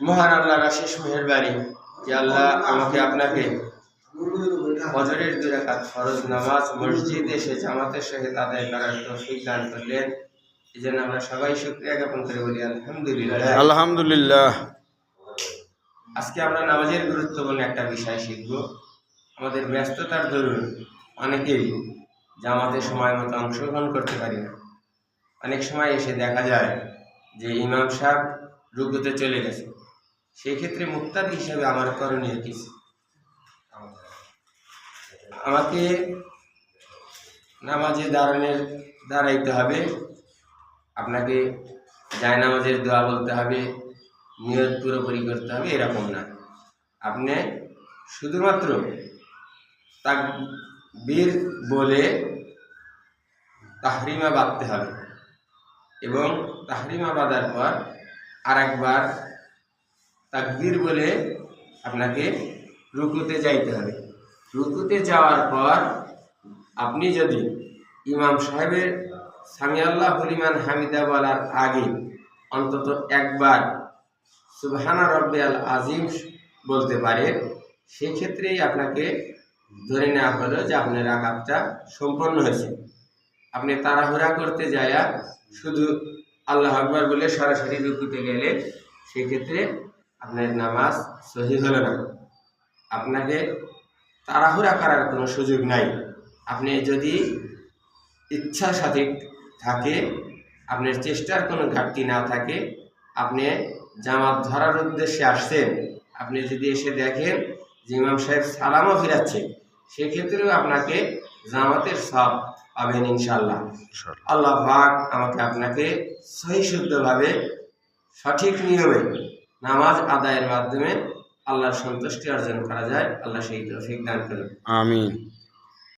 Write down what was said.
মহান আল্লাহর আশিস মেহেরবানি যে আল্লাহ আমাকে আপনাকে দুই রাকাত ফরজ নামাজ মসজিদ এসে জামাতের সহিত আদায় করার তৌফিক দান করলেন। এই জন্য আমরা সবাই শুক্রিয়া জ্ঞাপন করে বলি আলহামদুলিল্লাহ। আলহামদুলিল্লাহ। আজকে আমরা নামাজের গুরুত্বপূর্ণ একটা বিষয় শিখব। আমাদের ব্যস্ততার দরুন অনেকেই জামাতে সময় মতো অংশগ্রহণ করতে পারি না। অনেক সময় এসে দেখা যায় যে ইমাম সাহেব রুকুতে চলে গেছে। সেই ক্ষেত্রে মুক্তাদি হিসাবে আমার করণীয় কিছু আমাকে নামাজে দাঁড়ানোর, দাঁড়াইতে হবে। আপনাকে যায় নামাজের দোয়া বলতে হবে। নিয়ত পুরোপুরি করতে হবে, এরকম না। আপনি শুধুমাত্র তাক বীর বলে তাহরিমা বাঁধতে হবে এবং তাহরিমা বাঁধার পর আর একবার তাকবীর বলে আপনাকে রুকুতে যাইতে হবে। রুকুতে যাওয়ার পর আপনি যদি ইমাম সাহেবের সামি আল্লাহ হলিমান হামিদা বলার আগে অন্তত একবার সুবহানা রব্বে আল আজিম বলতে পারে সেক্ষেত্রেই আপনাকে ধরে নেওয়া হলো যে আপনার আঘাতটা সম্পন্ন হয়েছে। আপনি তাড়াহুড়া করতে যায়া শুধু আল্লাহ আকবর বলে সরাসরি রুকুতে গেলে সেক্ষেত্রে আপনার নামাজ সহি হলো না। আপনাকে তাড়াহুড়া করার কোনো সুযোগ নাই। আপনি যদি ইচ্ছা সঠিক থাকে আপনার চেষ্টার কোনো ঘাটতি না থাকে আপনি জামাত ধরার উদ্দেশ্যে আসছেন আপনি যদি এসে দেখেন যে ইমাম সাহেব সালামও ফিরাচ্ছে সেক্ষেত্রেও আপনাকে জামাতের সব পাবেন ইনশাল্লাহ আল্লাহ ভাগ আমাকে আপনাকে সহি শুদ্ধভাবে সঠিক নিয়মে নামাজ আদায়ের মাধ্যমে আল্লাহর সন্তুষ্টি অর্জন করা যায়। আল্লাহ সেই তৌফিক দান করুন। আমিন।